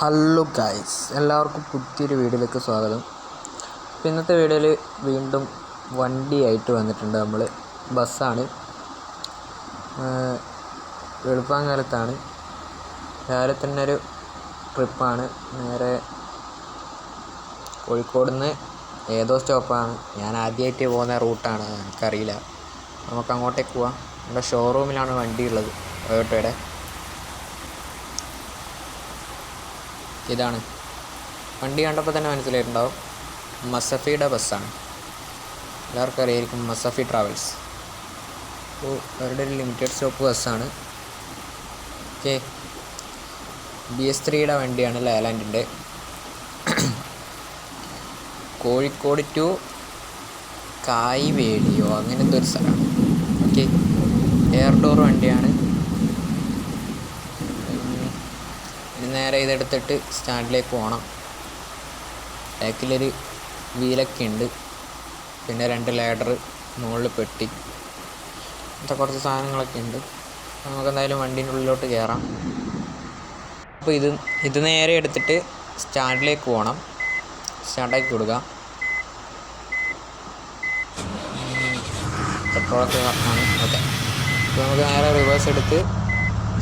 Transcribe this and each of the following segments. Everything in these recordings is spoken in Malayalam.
ഹലോ ഗൈസ് എല്ലാവർക്കും പുതിയൊരു വീഡിയോയിലേക്ക് സ്വാഗതം. അപ്പോൾ ഇന്നത്തെ വീഡിയോയിൽ വീണ്ടും വണ്ടിയായിട്ട് വന്നിട്ടുണ്ട് നമ്മൾ ബസ്സാണ്. വെളുപ്പാങ്കാലത്താണ് രാവിലെ തന്നെ ഒരു ട്രിപ്പാണ്. നേരെ കോഴിക്കോട് നിന്ന് ഏതോ സ്റ്റോപ്പാണ്. ഞാൻ ആദ്യമായിട്ട് പോകുന്ന റൂട്ടാണ് എനിക്കറിയില്ല. നമുക്ക് അങ്ങോട്ടേക്ക് പോവാം. നമ്മുടെ ഷോറൂമിലാണ് വണ്ടി ഉള്ളത് ടൊയോട്ടയുടെ ഇതാണ്. വണ്ടി കണ്ടപ്പോൾ തന്നെ മനസ്സിലായിട്ടുണ്ടാവും. മസഫിയുടെ ബസ്സാണ്. എല്ലാവർക്കും അറിയായിരിക്കും മസഫി ട്രാവൽസ്. അപ്പോൾ അവരുടെ ഒരു ലിമിറ്റഡ് സ്റ്റോപ്പ് ബസ്സാണ്. ഓക്കെ. ബി എസ് ത്രീയുടെ വണ്ടിയാണ് ലാലാൻഡിന്റെ. കോഴിക്കോട് ടു കായ്വേലിയോ? അങ്ങനത്തെ ഒരു സ്ഥലമാണ്. ഓക്കെ. എയർ ഡോർ വണ്ടിയാണ് ഇനി നേരെ ഇതെടുത്തിട്ട് സ്റ്റാൻഡിലേക്ക് പോകണം. ബാക്കിലൊരു വീലൊക്കെ ഉണ്ട്. പിന്നെ രണ്ട് ലാഡർ മുകളിൽ പെട്ടി. അങ്ങനത്തെ കുറച്ച് സാധനങ്ങളൊക്കെ ഉണ്ട്. നമുക്ക് എന്തായാലും വണ്ടീന്റെ ഉള്ളിലോട്ട് കയറാം അപ്പോൾ ഇത് ഇത് നേരെ എടുത്തിട്ട് സ്റ്റാൻഡിലേക്ക് പോകണം. സ്റ്റാർട്ടാക്കി കൊടുക്കുക പെട്രോളൊക്കെ ഓക്കെ. അപ്പോൾ നമുക്ക് നേരെ റിവേഴ്സ് എടുത്ത്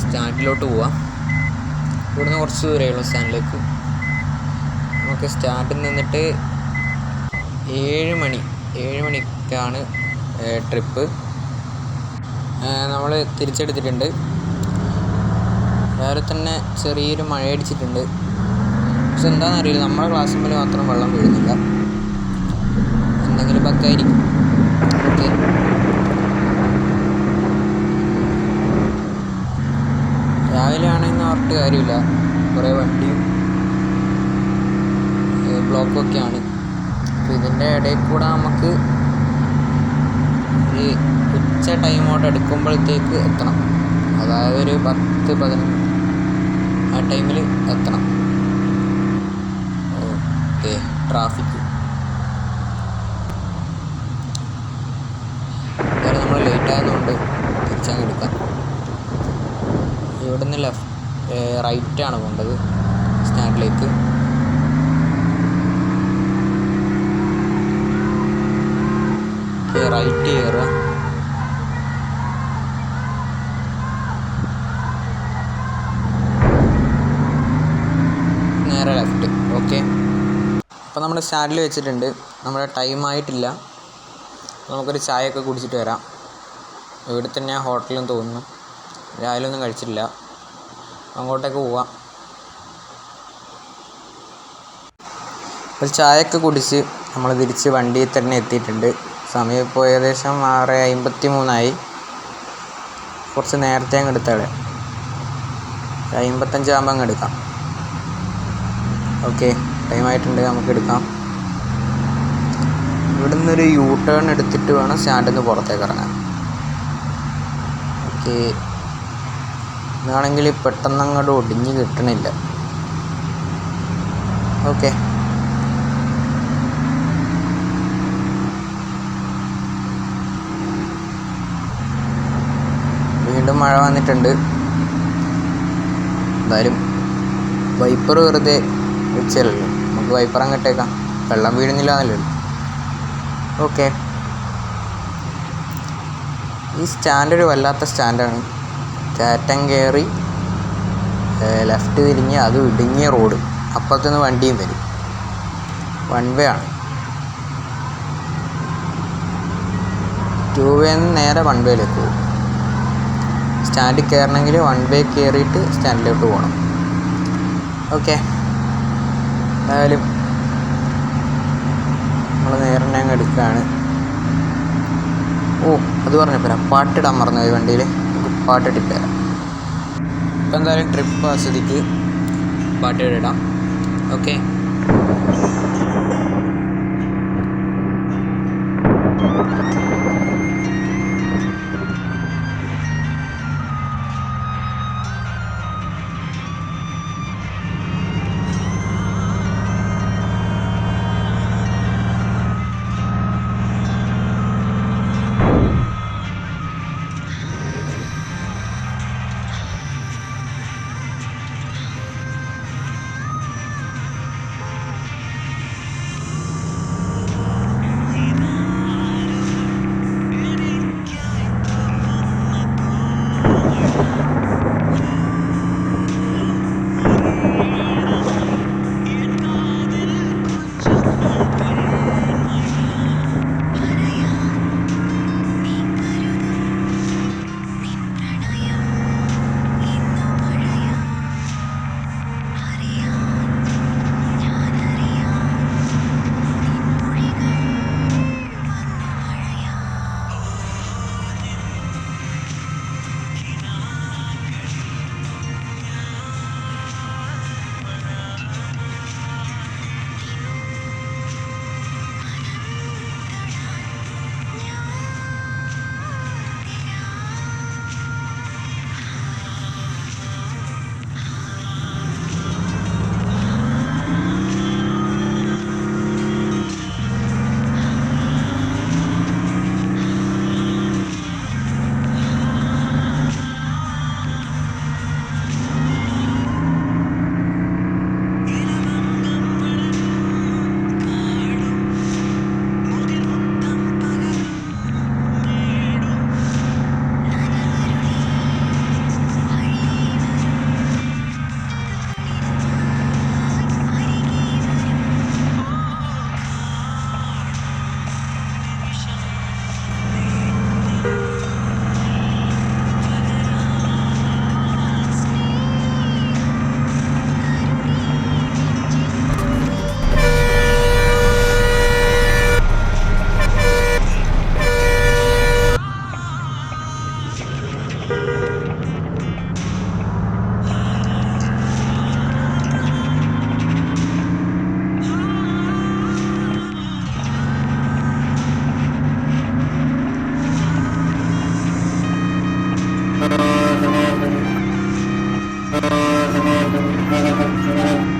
സ്റ്റാൻഡിലോട്ട് പോവാം. ഇവിടുന്ന് കുറച്ച് ദൂരെയുള്ള സ്റ്റാൻഡിലേക്ക്. നമുക്ക് സ്റ്റാൻഡിൽ നിന്നിട്ട് ഏഴ് മണി ഏഴ് മണിക്കാണ് ട്രിപ്പ്. നമ്മൾ തിരിച്ചെടുത്തിട്ടുണ്ട്. വേറെ തന്നെ ചെറിയൊരു മഴയടിച്ചിട്ടുണ്ട്. പക്ഷെ എന്താണെന്നറിയില്ല നമ്മുടെ ക്ലാസ്സിൽ മാത്രം വെള്ളം വീഴുന്നില്ല. എന്തെങ്കിലും പക്കായിരിക്കും ഓക്കെ രാവിലെ ആണെന്ന് പറഞ്ഞിട്ട് കാര്യമില്ല. കുറേ വണ്ടിയും ബ്ലോക്കൊക്കെയാണ്. അപ്പോൾ ഇതിന്റെ ഇടയിൽ കൂടെ നമുക്ക് ഒരു ഉച്ച ടൈമോട്ട് എടുക്കുമ്പോഴത്തേക്ക് എത്തണം. അതായത് ഒരു പത്ത് പതിനൊന്ന് ആ ടൈമിൽ എത്തണം. Okay traffic. നമ്മൾ ലേറ്റ് ആയതുകൊണ്ട് തിരിച്ചങ്ങ് എടുക്കാം ഇവിടുന്ന് ലെഫ്റ്റ് റൈറ്റാണ് പോകേണ്ടത് സ്റ്റാൻഡിലേക്ക്. റൈറ്റ് കയറുക നേരെ ലെഫ്റ്റ് ഓക്കെ. അപ്പോൾ നമ്മുടെ സ്റ്റാൻഡിൽ വെച്ചിട്ടുണ്ട്. നമ്മുടെ ടൈം ആയിട്ടില്ല. നമുക്കൊരു ചായയൊക്കെ കുടിച്ചിട്ട് വരാം. ഇവിടെ തന്നെ ഹോട്ടലും തോന്നുന്നു. രാവിലെ ഒന്നും കഴിച്ചിട്ടില്ല. അങ്ങോട്ടേക്ക് പോവാം. ഒരു ചായയൊക്കെ കുടിച്ച് നമ്മൾ തിരിച്ച് വണ്ടിയിൽ തന്നെ എത്തിയിട്ടുണ്ട്. സമയം ഇപ്പോൾ ഏകദേശം ആറ് അമ്പത്തി മൂന്നായി കുറച്ച് നേരത്തെ അങ്ങ് എടുത്താളെ. അമ്പത്തഞ്ചാകുമ്പോൾ അങ്ങ് എടുക്കാം. ഓക്കെ ടൈം ആയിട്ടുണ്ട് നമുക്ക് എടുക്കാം. ഇവിടെ നിന്നൊരു യൂ ടേൺ എടുത്തിട്ട് വേണം സ്റ്റാൻഡിൽ നിന്ന് പുറത്തേക്ക് ഇറങ്ങാൻ. ഓക്കെ. ഇതാണെങ്കിൽ പെട്ടെന്ന് അങ്ങോട്ട് ഒടിഞ്ഞ് കിട്ടണില്ല. ഓക്കെ. വീണ്ടും മഴ വന്നിട്ടുണ്ട്. എന്തായാലും വൈപ്പർ വെറുതെ വെച്ചല്ലോ. നമുക്ക് വൈപ്പർ അങ്ങോട്ടേക്കാം. വെള്ളം വീഴുന്നില്ല എന്നല്ലോ ഓക്കെ. ഈ സ്റ്റാൻഡ് ഒരു വല്ലാത്ത സ്റ്റാൻഡാണ്. കയറ്റം കയറി ലെഫ്റ്റ് തിരിഞ്ഞ് അത് ഇടുങ്ങിയ റോഡ് അപ്പുറത്തുനിന്ന് വണ്ടിയും വരും. വൺ വേ ആണ്. ടു വേന്ന് നേരെ വൺ വേയിലേക്ക് പോകും. സ്റ്റാൻഡിൽ കയറണമെങ്കിൽ വൺ വേ കയറിയിട്ട് സ്റ്റാൻഡിലോട്ട് പോകണം. ഓക്കെ എന്തായാലും നമ്മൾ നേരെ തന്നെ അങ്ങ് എടുക്കുകയാണ് ഓ അത് പറഞ്ഞപ്പോൾ പാട്ടിടാൻ മറന്നു പോയി വണ്ടിയിൽ നമുക്ക് പാട്ടിട്ടിട്ട് തരാം ഇപ്പം എന്തായാലും ട്രിപ്പ് ആസ്വദിക്ക് പാട്ടിടാം ഓക്കെ Thank you.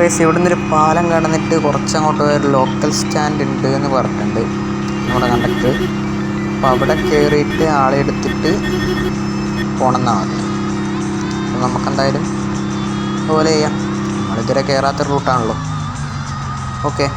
അപ്പോൾ ഇവിടെ നിന്നൊരു പാലം കടന്നിട്ട് കുറച്ചങ്ങോട്ട് ഒരു ലോക്കൽ സ്റ്റാൻഡ് ഉണ്ട് എന്ന് പറഞ്ഞിട്ടുണ്ട്. നമ്മുടെ കണ്ടക്ടർ അപ്പോൾ അവിടെ കയറിയിട്ട് ആളെ എടുത്തിട്ട് പോകണമെന്നാണ് അപ്പോൾ നമുക്കെന്തായാലും അതുപോലെ ചെയ്യാം. നമ്മളിതുവരെ കയറാത്ത റൂട്ടാണല്ലോ ഓക്കെ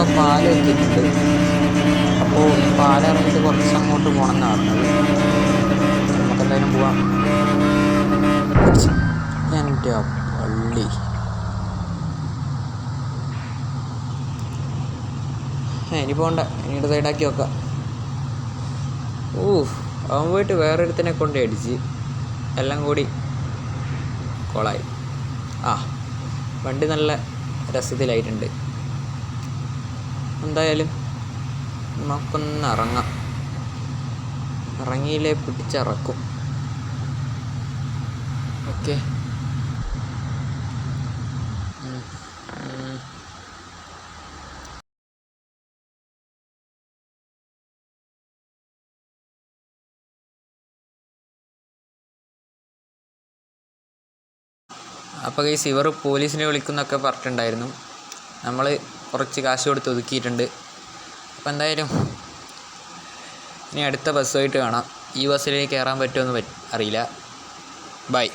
അപ്പോൾ പാൽ എത്തിയിട്ടുണ്ട് അപ്പോൾ പാൽ ഇറങ്ങിയിട്ട് കുറച്ച് അങ്ങോട്ട് പോകണം എന്നാണ് പറഞ്ഞത്. നമുക്കെന്തായാലും പോവാം. എന്റെ പള്ളി. ഇനി പോകണ്ട ഇനിയുടെ സൈഡാക്കി വെക്കാം. ഓ അവൻ പോയിട്ട് വേറൊരുത്തനെ കൊണ്ട് അടിച്ച് എല്ലാം കൂടി കൊളായി. ആ വണ്ടി നല്ല രസത്തിലായിട്ടുണ്ട്. എന്തായാലും നമുക്കൊന്ന് ഇറങ്ങാം ഇറങ്ങിയില്ലേ പിടിച്ചിറക്കും. ഓക്കെ. അപ്പോൾ ഈ ഇവർ പോലീസിനെ വിളിക്കുന്നൊക്കെ പറഞ്ഞിട്ടുണ്ടായിരുന്നു. നമ്മൾ കുറച്ച് കാശ് കൊടുത്ത് ഒതുക്കിയിട്ടുണ്ട്. അപ്പോൾ എന്തായാലും ഇനി അടുത്ത ബസ്സുമായിട്ട് കാണാം. ഈ ബസ്സിലേക്ക് കയറാൻ പറ്റുമെന്ന് പറ്റ അറിയില്ല. ബൈ.